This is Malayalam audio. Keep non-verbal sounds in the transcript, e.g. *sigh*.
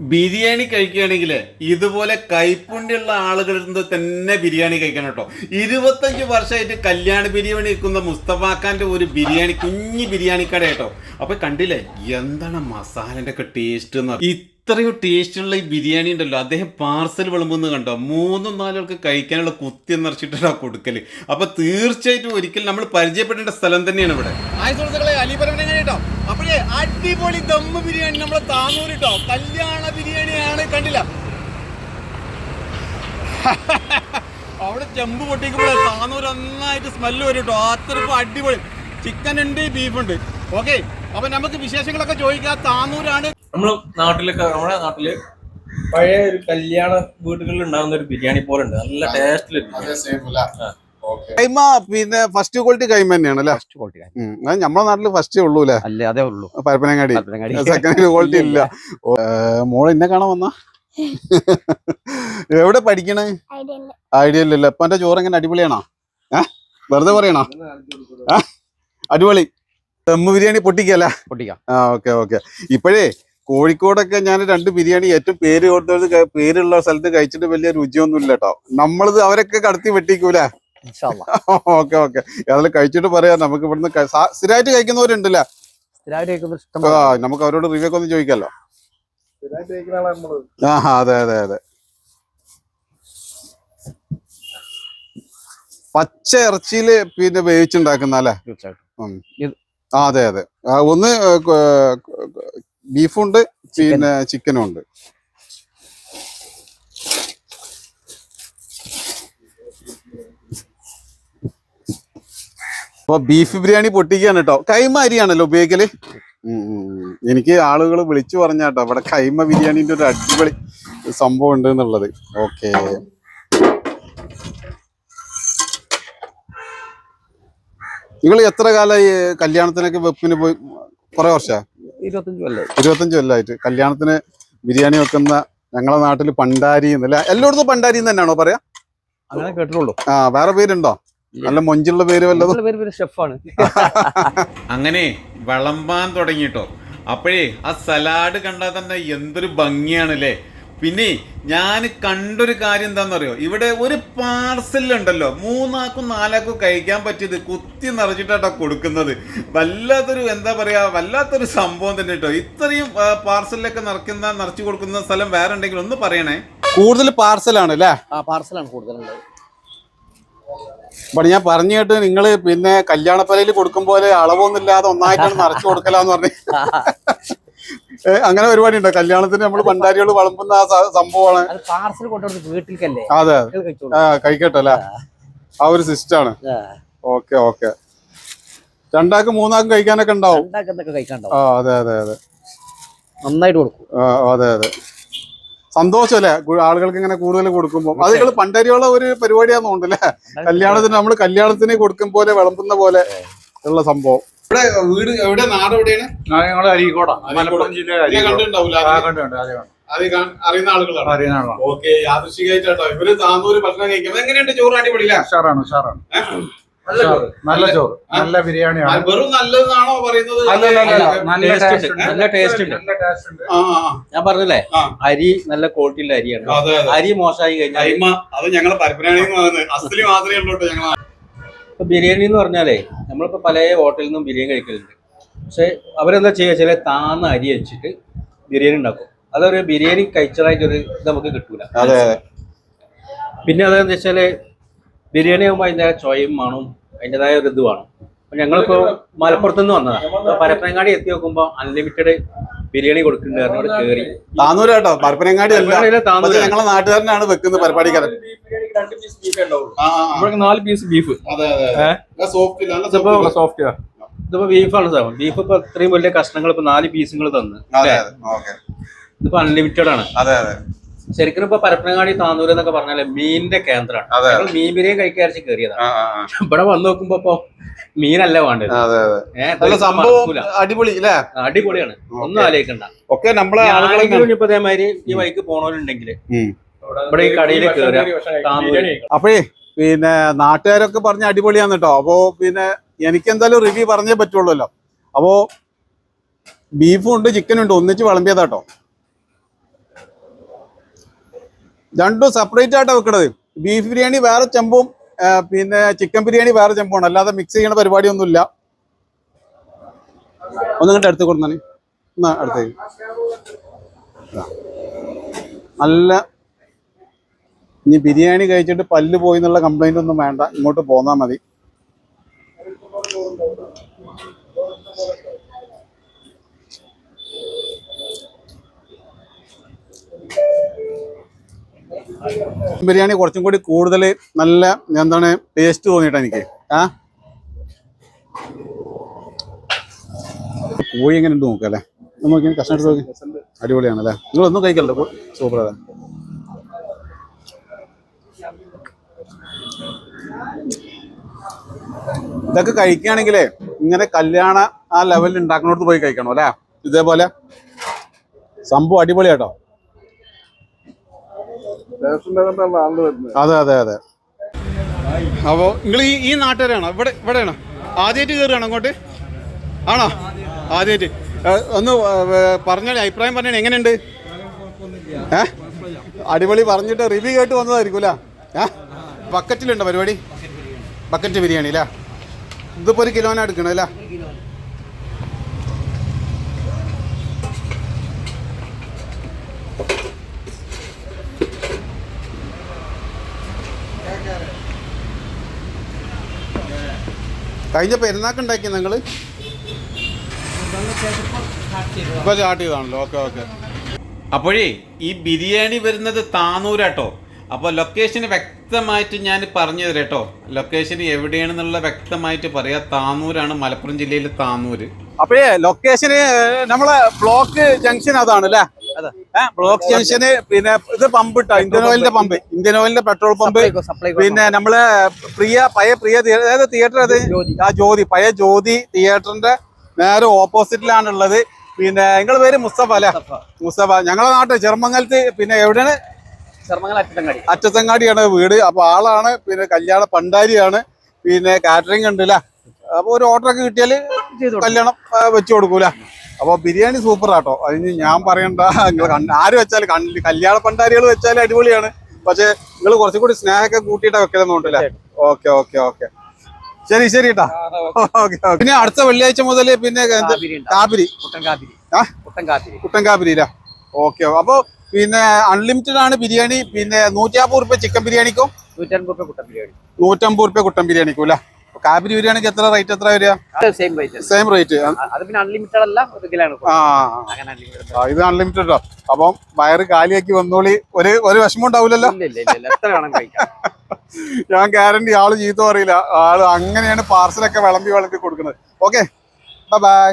ബിരിയാണി കഴിക്കുകയാണെങ്കിൽ ഇതുപോലെ കൈപ്പുണ്യുള്ള ആളുകളിൽ നിന്ന് തന്നെ ബിരിയാണി കഴിക്കണം കേട്ടോ. ഇരുപത്തഞ്ച് വർഷമായിട്ട് കല്യാണ ബിരിയാണി വെക്കുന്ന മുസ്തഫാക്കാന്റെ ഒരു ബിരിയാണി കുഞ്ഞി ബിരിയാണി കട കേട്ടോ. അപ്പൊ കണ്ടില്ലേ? എന്താണ് മസാലന്റെ ഒക്കെ ടേസ്റ്റ് എന്ന് ഇത്രയും ടേസ്റ്റുള്ള ഈ ബിരിയാണി ഉണ്ടല്ലോ അദ്ദേഹം പാർസൽ വിളമ്പുന്നത് കണ്ടോ? മൂന്നും നാലുകൾക്ക് കഴിക്കാനുള്ള കുത്തി നിറച്ചിട്ടാ കൊടുക്കൽ അപ്പൊ തീർച്ചയായിട്ടും ഒരിക്കൽ നമ്മൾ പരിചയപ്പെടേണ്ട സ്ഥലം തന്നെയാണ് ഇവിടെ. അടിപൊളി ദമ്മ് ബിരിയാണി നമ്മളെ താന്നൂർ കേട്ടോ. കല്യാണ ബിരിയാണിയാണ് കണ്ടില്ല. അവിടെ ചെമ്പ് പൊട്ടിക്കുമ്പോൾ താന്നൂർ നന്നായിട്ട് സ്മെല്ല് വരും കേട്ടോ. അത്രക്കും അടിപൊളി. ചിക്കൻ ഉണ്ട് ബീഫ് ഉണ്ട്. ഓക്കെ അപ്പൊ നമുക്ക് വിശേഷങ്ങളൊക്കെ ചോദിക്കാം. താന്നൂരാണ് നമ്മൾ നാട്ടിലൊക്കെ നമ്മുടെ നാട്ടിൽ പഴയ ഒരു കല്യാണ വീടുകളിൽ ഉണ്ടാകുന്ന ഒരു ബിരിയാണി പോലെ ഉണ്ട്. നല്ല ടേസ്റ്റിൽ കൈമ പിന്നെ ഫസ്റ്റ് ക്വാളിറ്റി കൈമ തന്നെയാണ് അല്ലേ? ഫസ്റ്റ് ക്വാളിറ്റി നമ്മുടെ നാട്ടിൽ ഫസ്റ്റേ ഉള്ളൂ അല്ലേ? അല്ലേ അതേ ഉള്ളൂ. പരപ്പനങ്ങാടി. പരപ്പനങ്ങാടി. സെക്കൻഡ് ക്വാളിറ്റി ഇല്ല. മോളെ എന്നെ കാണാൻ വന്ന? *laughs* എവിടെ പഠിക്കണേ? ഐഡിയ ഇല്ലല്ലോ ഇപ്പൊ എന്റെ ചോറ് എങ്ങനെ അടിപൊളിയാണോ? ഏഹ് വെറുതെ പറയണോ? അടിപൊളി. ദമ്മ് ബിരിയാണി പൊട്ടിക്കല്ലേ? പൊട്ടിക്കാം. ആ ഓക്കെ ഓക്കെ. ഇപ്പോഴേ കോഴിക്കോടൊക്കെ ഞാൻ രണ്ട് ബിരിയാണി ഏറ്റവും പേര് കൊടുത്തത് പേരുള്ള സ്ഥലത്ത് കഴിച്ചിട്ട് വലിയ രുചിയൊന്നും ഇല്ല കേട്ടോ നമ്മളിത് അവരൊക്കെ കടത്തി വെട്ടിക്കൂല. *laughs* Okay okay. അതെല്ലാം കഴിച്ചിട്ട് പറയാം. നമുക്ക് ഇവിടുന്ന് സ്ഥിരമായിട്ട് കഴിക്കുന്നവരുണ്ടല്ലേ? ആ. നമുക്ക് അവരോട് റിവ്യൂ ഒക്കെ ഒന്ന് ചോദിക്കാലോ? ആ അതെ അതെ അതെ. പച്ച ഇറച്ചിയിൽ പിന്നെ വേവിച്ചുണ്ടാക്കുന്ന അല്ലേ? തീർച്ചയായിട്ടും. ആ അതെ അതെ. ഒന്ന് ബീഫുണ്ട് പിന്നെ ചിക്കനും ഉണ്ട് അപ്പൊ ബീഫ് ബിരിയാണി പൊട്ടിക്കാണ് കേട്ടോ കൈമ അരിയാണല്ലോ ഉപയോഗിക്കൽ. എനിക്ക് ആളുകൾ വിളിച്ചു പറഞ്ഞ കേട്ടോ ഇവിടെ കൈമ ബിരിയാണിന്റെ ഒരു അടിപൊളി സംഭവം ഉണ്ട് എന്നുള്ളത്. ഓക്കെ. നിങ്ങൾ എത്ര കാലമായി കല്യാണത്തിനൊക്കെ വെപ്പിന് പോയി കുറെ വർഷ? ഇരുപത്തഞ്ച് കൊല്ലേ ഇരുപത്തഞ്ച് കൊല്ലമായിട്ട് കല്യാണത്തിന് ബിരിയാണി വെക്കുന്ന ഞങ്ങളെ നാട്ടിൽ പണ്ടാരി എന്നല്ല? എല്ലായിടത്തും പണ്ടാരി എന്ന് തന്നെയാണോ പറയാ? അങ്ങനെ കേട്ടിട്ടുള്ളൂ. ആ വേറെ പേരുണ്ടോ? നല്ല മൊഞ്ചുള്ള പേര് വല്ലതും? ഷെഫാണ്. *laughs* അങ്ങനെ വിളമ്പാൻ തുടങ്ങിട്ടോ. അപ്പോഴേ ആ സലാഡ് കണ്ടാൽ തന്നെ എന്തൊരു ഭംഗിയാണല്ലേ? പിന്നെ ഞാൻ കണ്ടൊരു കാര്യം എന്താണെന്നറിയോ ഇവിടെ ഒരു പാർസലുണ്ടല്ലോ മൂന്നാക്കും നാലാക്കും കഴിക്കാൻ പറ്റിയത് കുത്തി നിറച്ചിട്ടാട്ടോ കൊടുക്കുന്നത്. വല്ലാത്തൊരു എന്താ പറയുക വല്ലാത്തൊരു സംഭവം തന്നെ കേട്ടോ. ഇത്രയും പാർസലിലൊക്കെ നിറയ്ക്കുന്ന നിറച്ചു കൊടുക്കുന്ന സ്ഥലം വേറെ ഉണ്ടെങ്കിൽ ഒന്ന് പറയണേ. കൂടുതൽ പാർസലാണ് അല്ലേ? ആ പാർസലാണ് കൂടുതലുള്ളത്. ഇവിടെ ഞാൻ പറഞ്ഞു കേട്ട് നിങ്ങൾ പിന്നെ കല്യാണപ്പലയിൽ കൊടുക്കും പോലെ അളവൊന്നും ഇല്ലാതെ ഒന്നായിട്ടാണ് നിറച്ചു കൊടുക്കലാന്ന് പറഞ്ഞു. *laughs* അങ്ങനെ പരിപാടി ഉണ്ടോ കല്യാണത്തിന് നമ്മൾ പണ്ടാരികൾ വളമ്പുന്ന ആ സംഭവമാണ്. അത് പാർസൽ കൊണ്ടുവന്ന് വീട്ടിലേക്കല്ലേ അതെ ആ കഴിക്കട്ടെ അല്ലേ ആ ഒരു സിസ്റ്റം ആണ് ഓക്കെ ഓക്കെ. രണ്ടാക്കും മൂന്നാക്കും കഴിക്കാനൊക്കെ ഉണ്ടാവും. ആ അതെ അതെ അതെ. നന്നായിട്ട് കൊടുക്കും. ആ, അതെ അതെ. സന്തോഷമല്ലേ? ആളുകൾക്ക് ഇങ്ങനെ കൂടുതൽ കൊടുക്കുമ്പോൾ അത് നിങ്ങൾ പണ്ടരിയുള്ള ഒരു അല്ലേ കല്യാണത്തിന് നമ്മൾ കല്യാണത്തിന് കൊടുക്കും പോലെ വിളമ്പുന്ന പോലെ ഉള്ള സംഭവം. ഇവിടെ വീട് എവിടെ? നാട് എവിടെയാണ്? ഞങ്ങൾ അരീക്കോട. മലപ്പുറം ജില്ലയിലെ കണ്ടിട്ടുണ്ടാവില്ല കണ്ടുണ്ട് കണ്ടു. അറിയുന്ന ആളുകളാണ്. അറിയുന്ന ആളാണ് ഓക്കെ യാദൃശികമായിട്ടോ ഇവർ താന്നൂര് ഭക്ഷണം കഴിക്കുമ്പോ എങ്ങനെയുണ്ട് ചോറ് അടിപൊളിയില്ല ഉഷാറാണ് ഉഷാറാണ്. നല്ല ചോറ് നല്ല ബിരിയാണിയാണ്. വെറും നല്ലതാണോ പറയുന്നത്. നല്ല ടേസ്റ്റ് ഉണ്ട്. നല്ല ടേസ്റ്റ് ഉണ്ട്. ഞാൻ പറഞ്ഞില്ലേ? അരി നല്ല ക്വാളിറ്റിയുള്ള അരിയാണ്. അതെ അതെ. അരി മോശമായി കഴിഞ്ഞാൽ അത് ഞങ്ങളെ പരപ്പനാണിന്ന് അസലി അസ്ഥലി മാത്രമേ ഉള്ളൂ ഞങ്ങളെ. ഞങ്ങൾ ഇപ്പൊ ബിരിയാണി എന്ന് പറഞ്ഞാലേ നമ്മളിപ്പോൾ പല ഹോട്ടലിൽ നിന്നും ബിരിയാണി കഴിക്കലുണ്ട്. പക്ഷേ അവരെന്താ ചെയ്യുക? വെച്ചാൽ താന്ന അരി വെച്ചിട്ട് ബിരിയാണി ഉണ്ടാക്കും. അതൊരു ബിരിയാണി കഴിച്ചതായിട്ടൊരു ഇത് നമുക്ക് കിട്ടൂല. പിന്നെ അതെന്താ വെച്ചാൽ ബിരിയാണി ആകുമ്പോൾ അതിന്റെ ചോയും വേണം അതിന്റെതായ ഒരു ഇത് വേണം. അപ്പൊ ഞങ്ങളിപ്പോ മലപ്പുറത്ത് നിന്ന് വന്നതാ. അപ്പൊ പരപ്പനങ്ങാടി എത്തി നോക്കുമ്പോൾ അൺലിമിറ്റഡ് ബിരിയാണി കൊടുക്കുന്നുണ്ട് അവിടെ കയറി താന്നൂര് കേട്ടോ പരപ്പനങ്ങാടി അല്ല. ഞങ്ങളെ നാട്ടുകാരനാണ് വെക്കുന്നത് പരിപാടിക്കാരൻ. നാല് പീസ് ബീഫ് അതെ അതെ അതെ. സോഫ്റ്റ് നല്ല ഇതിപ്പോ ബീഫാണ് സാർ ബീഫ് ഇപ്പൊ ഇത്രയും വലിയ കഷ്ണങ്ങൾ ഇപ്പൊ നാല് പീസുകൾ തന്ന്. അതെ അതെ. ഓക്കെ. ഇതിപ്പോ അൺലിമിറ്റഡ് ആണ്. അതെ അതെ. ശരിക്കും ഇപ്പൊ പരപ്പനങ്ങാടി താന്നൂര് എന്നൊക്കെ പറഞ്ഞാൽ മീനിന്റെ കേന്ദ്രമാണ്. ഞങ്ങൾ മീൻ ബിരിയാണി കഴിക്കാരിച്ച് കയറിയതാണ്. ഇവിടെ വന്ന് നോക്കുമ്പോ ഇപ്പൊ മീനല്ല വേണ്ടത്. അടിപൊളി അല്ലേ? അടിപൊളിയാണ്. ഒന്നും ആലോചിക്കണ്ട. ഒക്കെ നമ്മളെ ആളുകളെ ഇപ്പൊ അതേമാതിരി ഈ വഴിക്ക് പോണവരുണ്ടെങ്കിൽ ഉം. ഇവിടെ ഈ കടയിൽ കയറുക അപ്പോഴേ പിന്നെ നാട്ടുകാരൊക്കെ പറഞ്ഞ അടിപൊളിയാന്ന് കേട്ടോ. അപ്പോ പിന്നെ എനിക്ക് എന്തായാലും റിവ്യൂ പറഞ്ഞേ പറ്റുള്ളൂല്ലോ. അപ്പോ ബീഫും ഉണ്ട് ചിക്കനും ഉണ്ട് ഒന്നിച്ച് വിളമ്പിയതാട്ടോ രണ്ടും സെപ്പറേറ്റ് ആയിട്ടാണ് വെക്കണത്. ബീഫ് ബിരിയാണി വേറെ ചെമ്പും പിന്നെ ചിക്കൻ ബിരിയാണി വേറെ ചെമ്പുമാണ് അല്ലാതെ മിക്സ് ചെയ്യണ പരിപാടിയൊന്നുമില്ല. ഒന്നിങ്ങോട്ട് അടുത്ത് കൊടുന്നാണ് എന്നാ അടുത്തേക്ക്. നല്ല ഇനി ബിരിയാണി കഴിച്ചിട്ട് പല്ല് പോയി എന്നുള്ള കംപ്ലൈന്റ് ഒന്നും വേണ്ട. ഇങ്ങോട്ട് പോന്നാൽ മതി. ബിരിയാണി കുറച്ചും കൂടി കൂടുതൽ നല്ല എന്താണ് ടേസ്റ്റ് തോന്നിയിട്ടാ എനിക്ക്. ആ? കോഴി എങ്ങനെ ഉണ്ട് നോക്കല്ലേ ഒന്ന് നോക്കി കഷ്ണം എടുത്ത് നോക്കി. അടിപൊളിയാണല്ലേ നിങ്ങൾ ഒന്നും കഴിക്കല്ലോ അല്ലേ ഇതൊക്കെ കഴിക്കുകയാണെങ്കിലേ ഇങ്ങനെ കല്യാണ ആ ലെവലിൽ ഉണ്ടാക്കുന്നിടത്ത് പോയി കഴിക്കണം അല്ലേ? ഇതേപോലെ. സംഭവം അടിപൊളിയാട്ടോ. അതെ അതെ അതെ. അപ്പോൾ നിങ്ങൾ ഈ ഈ നാട്ടുകാരാണോ? ഇവിടെ ഇവിടെയാണോ? ആദ്യമായിട്ട് കയറുകയാണോ അങ്ങോട്ട്? ആണോ? ആദ്യമായിട്ട് ഒന്ന് പറഞ്ഞാൽ അഭിപ്രായം പറഞ്ഞാൽ എങ്ങനെയുണ്ട്? ഏ? അടിപൊളി പറഞ്ഞിട്ട് റിവ്യൂ കേട്ട് വന്നതായിരിക്കും അല്ലേ? ഏ? ബക്കറ്റിലുണ്ടോ പരിപാടി? ബക്കറ്റ് ബിരിയാണി അല്ലേ? ഇതിപ്പോൾ ഒരു കിലോനാ എടുക്കണം കഴിഞ്ഞ പെരുന്നാക്ക് ഉണ്ടാക്കി നിങ്ങൾ ഇപ്പൊ സ്റ്റാർട്ട് ചെയ്താണല്ലോ ഓക്കെ ഓക്കെ. അപ്പോഴേ ഈ ബിരിയാണി വരുന്നത് താനൂരാട്ടോ. അപ്പോൾ ലൊക്കേഷന് വ്യക്തമായിട്ട് ഞാൻ പറഞ്ഞു തരാം കേട്ടോ. ലൊക്കേഷൻ എവിടെയാണെന്നുള്ള വ്യക്തമായിട്ട് പറയാം. താനൂരാണ് മലപ്പുറം ജില്ലയിലെ താനൂര്. അപ്പോഴേ ലൊക്കേഷന് നമ്മളെ ബ്ലോക്ക് ജംഗ്ഷൻ അതാണ് അല്ലേ? ബ്ലോക്ക് ജംഗ്ഷന് പിന്നെ ഇത് പമ്പ് ഇട്ടോ ഇന്ത്യൻ ഓയിലിന്റെ പമ്പ്. ഇന്ത്യൻ ഓയിലിന്റെ പെട്രോൾ പമ്പ്. പിന്നെ നമ്മൾ പ്രിയ പഴയ പ്രിയ അതായത് തിയേറ്റർ അത്. ആ ജ്യോതി. പഴയ ജ്യോതി തിയേറ്ററിന്റെ നേരെ ഓപ്പോസിറ്റിലാണ് ഉള്ളത് പിന്നെ നിങ്ങളെ പേര് മുസ്തഫ അല്ലെ? മുസ്തഫ. ഞങ്ങളെ നാട്ടിൽ ചെറുമംഗലത്ത് പിന്നെ എവിടെയാണ്? അറ്റത്തങ്ങാടിയാണ് വീട്. അപ്പൊ ആളാണ്. പിന്നെ കല്യാണ പണ്ടാരിയാണ്. പിന്നെ കാറ്ററിംഗ് ഉണ്ട് അല്ലേ? അപ്പൊ ഒരു ഓർഡർ ഒക്കെ കിട്ടിയാൽ കല്യാണം വെച്ചു കൊടുക്കൂല. അപ്പൊ ബിരിയാണി സൂപ്പർ ആട്ടോ. അതിന് ഞാൻ പറയണ്ട നിങ്ങൾ ആര് വെച്ചാലും കണ്ണ് കല്യാണ പണ്ടാരികൾ വെച്ചാലും അടിപൊളിയാണ്. പക്ഷേ നിങ്ങൾ കുറച്ചും കൂടി സ്നേഹമൊക്കെ കൂട്ടിയിട്ട് തോന്നില്ല ഓക്കെ ഓക്കെ ഓക്കെ. ശരി ശരി കേട്ടാ ഓക്കെ. ഓക്കെ പിന്നെ അടുത്ത വെള്ളിയാഴ്ച മുതൽ പിന്നെ കാപ്പിരി കുട്ടൻ കാപ്പിരി ഓക്കെ അപ്പൊ പിന്നെ അൺലിമിറ്റഡ് ആണ് ബിരിയാണി. പിന്നെ നൂറ്റിയാപ്പത് റുപ്യ ചിക്കൻ ബിരിയാണിക്കും? നൂറ്റമ്പത് രൂപ കുട്ടൻ ബിരിയാണി. നൂറ്റമ്പത് റുപ്യ കുട്ടൻ ബിരിയാണിക്കും അല്ലേ? കാബിരി ബിരിയാണിക്ക് എത്ര റേറ്റ് എത്ര വരിക? സെയിം റേറ്റ് സെയിം റേറ്റ് അത് പിന്നെ അൺലിമിറ്റഡ് അല്ല ഒരു ആ. ഇത് അൺലിമിറ്റഡ് അപ്പം വയറ് കാലിയാക്കി വന്നോളി. ഒരു ഒരു വിഷമം ഉണ്ടാവില്ലല്ലോ. എത്ര വേണം കഴിക്കാം? *laughs* ഞാൻ ഗ്യാരണ്ടി ആൾ ചീത്ത പറയില്ല. ആൾ അങ്ങനെയാണ് പാർസലൊക്കെ വിളമ്പി വിളമ്പി കൊടുക്കുന്നത്. Okay bye